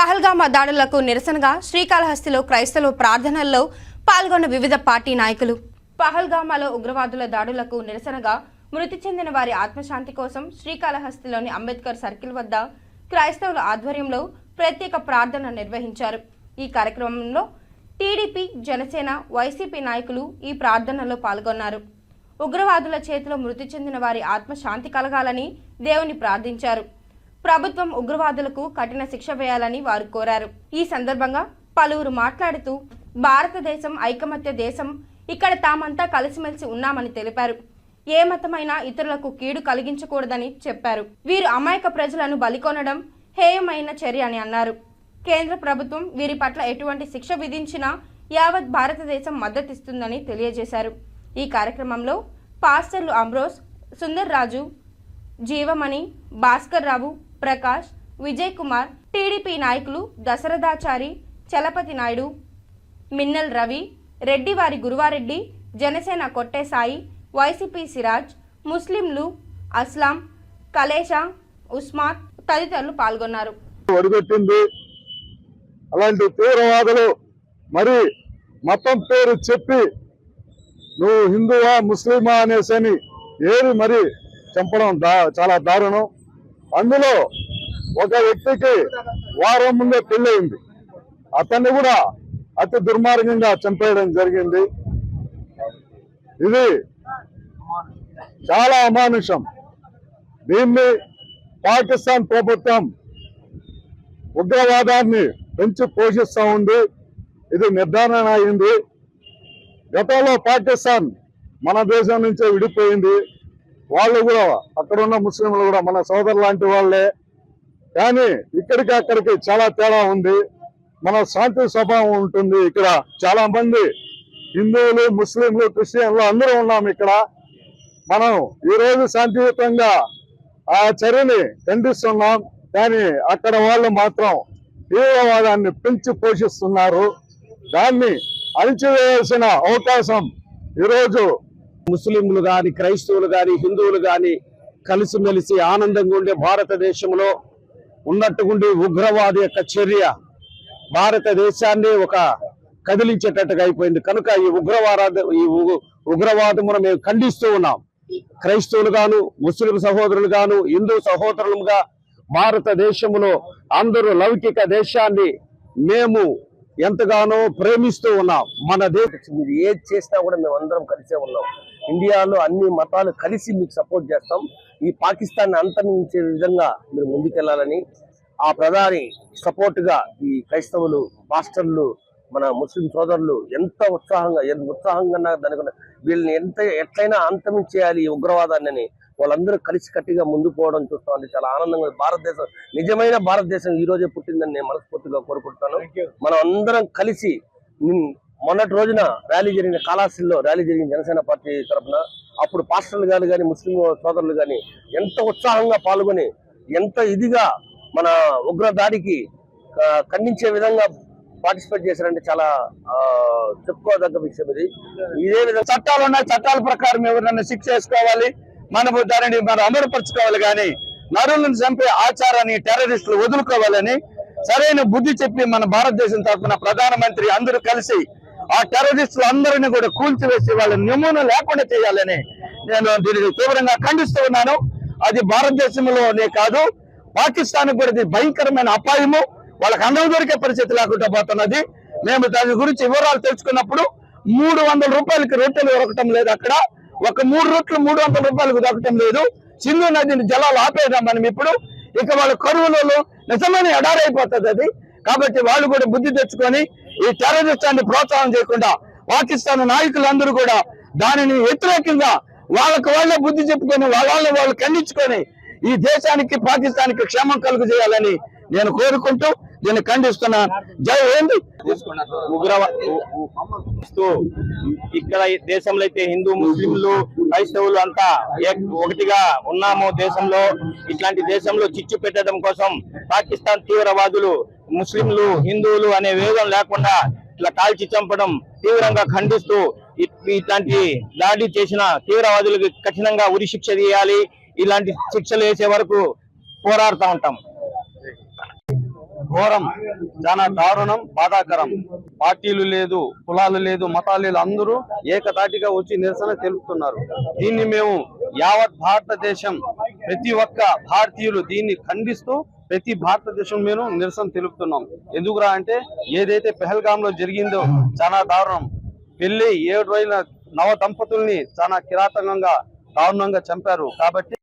పహల్గామా దాడులకు నిరసనగా శ్రీకాళహస్తిలో క్రైస్తవ ప్రార్థనల్లో పాల్గొన్న వివిధ పార్టీ నాయకులు. పహల్గామాలో ఉగ్రవాదుల దాడులకు నిరసనగా మృతి చెందిన వారి ఆత్మశాంతి కోసం శ్రీకాళహస్తిలోని అంబేద్కర్ సర్కిల్ వద్ద క్రైస్తవుల ఆధ్వర్యంలో ప్రత్యేక ప్రార్థన నిర్వహించారు. ఈ కార్యక్రమంలో టీడీపీ జనసేన వైసీపీ నాయకులు ఈ ప్రార్థనలో పాల్గొన్నారు. ఉగ్రవాదుల చేతిలో మృతి చెందిన వారి ఆత్మశాంతి కలగాలని దేవుని ప్రార్థించారు. ప్రభుత్వం ఉగ్రవాదులకు కఠిన శిక్ష వేయాలని వారు కోరారు. ఈ సందర్భంగా పలువురు మాట్లాడుతూ భారతదేశం ఐకమత్య దేశం ఇక్కడ తామంతా కలిసిమెలిసి ఉన్నామని తెలిపారు. ఏ మతమైనా ఇతరులకు కీడు కలిగించకూడదని చెప్పారు. వీరు అమాయక ప్రజలను బలికొనడం హేయమైన చర్య అని అన్నారు. కేంద్ర ప్రభుత్వం వీరి పట్ల ఎటువంటి శిక్ష విధించినా యావత్ భారతదేశం మద్దతిస్తుందని తెలియజేశారు. ఈ కార్యక్రమంలో పాస్టర్లు అమ్రోస్ సుందర్ రాజు జీవమణి భాస్కర్ రావు ప్రకాష్ విజయ్ కుమార్ టీడీపీ నాయకులు దశరథాచారి చలపతి నాయుడు మిన్నల్ రవి రెడ్డివారి గురువారెడ్డి జనసేన కొట్టేసాయి వైసీపీ సిరాజ్ ముస్లింలు అస్లాం కలేషా ఉస్మాత్ తదితరులు పాల్గొన్నారు. ఒడిగొట్టింది. అలాంటి తీవ్రవాదులు మరి మతం పేరు చెప్పి నువ్వు హిందువా ముస్లిమా అనేసని ఏరి మరి చంపడం చాలా దారుణం. అందులో ఒక వ్యక్తికి వారం ముందే పెళ్ళయింది. అతన్ని కూడా అతి దుర్మార్గంగా చంపేయడం జరిగింది. ఇది చాలా అమానుషం. దీన్ని పాకిస్తాన్ ప్రభుత్వం ఉగ్రవాదాన్ని పెంచి పోషిస్తూ ఉంది. ఇది నిర్ధారణ అయింది. గతంలో పాకిస్తాన్ మన దేశం నుంచే విడిపోయింది. వాళ్ళు కూడా అక్కడ ఉన్న ముస్లింలు కూడా మన సోదరు లాంటి వాళ్ళే. కానీ ఇక్కడికి అక్కడికి చాలా తేడా ఉంది. మన శాంతి స్వభావం ఉంటుంది ఇక్కడ. చాలా మంది హిందువులు ముస్లింలు క్రిస్టియన్లు అందరూ ఉన్నాం ఇక్కడ. మనం ఈ రోజు శాంతియుతంగా ఆ చర్యని ఖండిస్తున్నాం. కానీ అక్కడ వాళ్ళు మాత్రం తీవ్రవాదాన్ని పెంచి పోషిస్తున్నారు. దాన్ని అణిచివేయాల్సిన అవకాశం ఈరోజు ముస్లింలు కానీ క్రైస్తవులు కానీ హిందువులు కానీ కలిసిమెలిసి ఆనందంగా ఉండే భారతదేశంలో ఉన్నట్టుగుండి ఉగ్రవాది యొక్క చర్య భారతదేశాన్ని ఒక కదిలించేటట్టుగా అయిపోయింది. కనుక ఈ ఉగ్రవాద ఈ ఉగ్రవాదమును మేము ఖండిస్తూ ఉన్నాం. క్రైస్తవులు గాను ముస్లిం సహోదరులు గాను హిందూ సహోదరులుగా భారతదేశంలో అందరూ లౌకిక దేశాన్ని మేము ఎంతగానో ప్రేమిస్తూ ఉన్నాం. మన దేశం మీరు ఏది చేసినా కూడా మేము అందరం కలిసే ఉన్నాం. ఇండియాలో అన్ని మతాలు కలిసి మీకు సపోర్ట్ చేస్తాం. ఈ పాకిస్తాన్ అంతరించే విధంగా మీరు ముందుకెళ్ళాలని ఆ ప్రధాని సపోర్ట్గా ఈ క్రైస్తవులు పాస్టర్లు మన ముస్లిం సోదరులు ఎంత ఉత్సాహంగా ఎంత ఉత్సాహంగా దానికి వీళ్ళని ఎంత ఎట్లయినా అంతమించేయాలి ఈ ఉగ్రవాదాన్ని. అని వాళ్ళందరూ కలిసి కట్టిగా ముందుకు పోవడం చూస్తా. ఉంటే చాలా ఆనందంగా. భారతదేశం నిజమైన భారతదేశం ఈ రోజే పుట్టిందని నేను మనస్ఫూర్తిగా కోరుకుంటున్నాను. మనం అందరం కలిసి మొన్నటి రోజున ర్యాలీ జరిగిన కాళాశ్రీలో ర్యాలీ జరిగిన జనసేన పార్టీ తరఫున అప్పుడు పాస్టర్లు కానీ కానీ ముస్లిం సోదరులు కానీ ఎంత ఉత్సాహంగా పాల్గొని ఎంత ఇదిగా మన ఉగ్ర దాడికి ఖండించే విధంగా పార్టిసిపేట్ చేశారంటే చాలా చెప్పుకోదగ్గ విషయం ఇది. ఇదే విధంగా చట్టాలు ఉన్నాయి. చట్టాల ప్రకారం ఎవరైనా శిక్ష వేసుకోవాలి మనం దానిని మనం అమలుపరచుకోవాలి కానీ నరులను చంపే ఆచారాన్ని టెర్రరిస్టులు వదులుకోవాలని సరైన బుద్ధి చెప్పి మన భారతదేశం తరఫున ప్రధానమంత్రి అందరూ కలిసి ఆ టెర్రరిస్టులు అందరినీ కూడా కూల్చివేసి వాళ్ళ నమూనా లేకుండా చేయాలని నేను దీనికి తీవ్రంగా ఖండిస్తూ ఉన్నాను. అది భారతదేశంలోనే కాదు పాకిస్తాన్ కూడా ఇది భయంకరమైన అపాయము. వాళ్ళకి అందరూ దొరికే పరిస్థితి లేకుండా పోతున్నది. మేము దాని గురించి వివరాలు తెలుసుకున్నప్పుడు మూడు వందల రూపాయలకి రొట్టెలు దొరకటం లేదు అక్కడ. ఒక మూడు రొట్లు మూడు వందల రూపాయలకు దొరకటం లేదు. సింధు నదిని జలాలు ఆపేదాం మనం ఇప్పుడు. ఇక వాళ్ళ కరువులలో నిజమైన ఎడారైపోతుంది అది. కాబట్టి వాళ్ళు కూడా బుద్ధి తెచ్చుకొని ఈ టెర్రరిస్టాన్ని ప్రోత్సాహం చేయకుండా పాకిస్తాన్ నాయకులందరూ కూడా దానిని వ్యతిరేకంగా వాళ్ళకు వాళ్ళే బుద్ధి చెప్పుకొని వాళ్ళ వాళ్ళని వాళ్ళు ఖండించుకొని ఈ దేశానికి పాకిస్తాన్కి క్షేమం కలుగు చేయాలని నేను కోరుకుంటూ దీన్ని ఖండిస్తున్నా. జై హింద్. ఇక్కడ దేశంలో అయితే హిందూ ముస్లింలు క్రైస్తవులు అంతా ఒకటిగా ఉన్నాము దేశంలో. ఇట్లాంటి దేశంలో చిచ్చు పెట్టడం కోసం పాకిస్తాన్ తీవ్రవాదులు ముస్లింలు హిందువులు అనే వేదం లేకుండా ఇట్లా కాల్చి చంపడం తీవ్రంగా ఖండిస్తూ ఇట్లాంటి దాడి చేసిన తీవ్రవాదులకు కఠినంగా ఉరి శిక్ష తీయాలి. ఇలాంటి శిక్షలు వేసే వరకు పోరాడుతూ ఉంటాం. ఘోరం చాలా దారుణం బాధాకరం. పార్టీలు లేదు కులాలు లేదు మతాలు లేదు అందరూ ఏకతాటిగా వచ్చి నిరసన తెలుపుతున్నారు. దీన్ని మేము యావత్ భారతదేశం ప్రతి ఒక్క భారతీయులు దీన్ని ఖండిస్తూ ప్రతి భారతదేశం మేము నిరసన తెలుపుతున్నాం. ఎందుకురా అంటే ఏదైతే పెహల్గామ్లో జరిగిందో చాలా దారుణం. పెళ్ళి ఏడు రోజుల నవ దంపతుల్ని చాలా కిరాతకంగా దారుణంగా చంపారు. కాబట్టి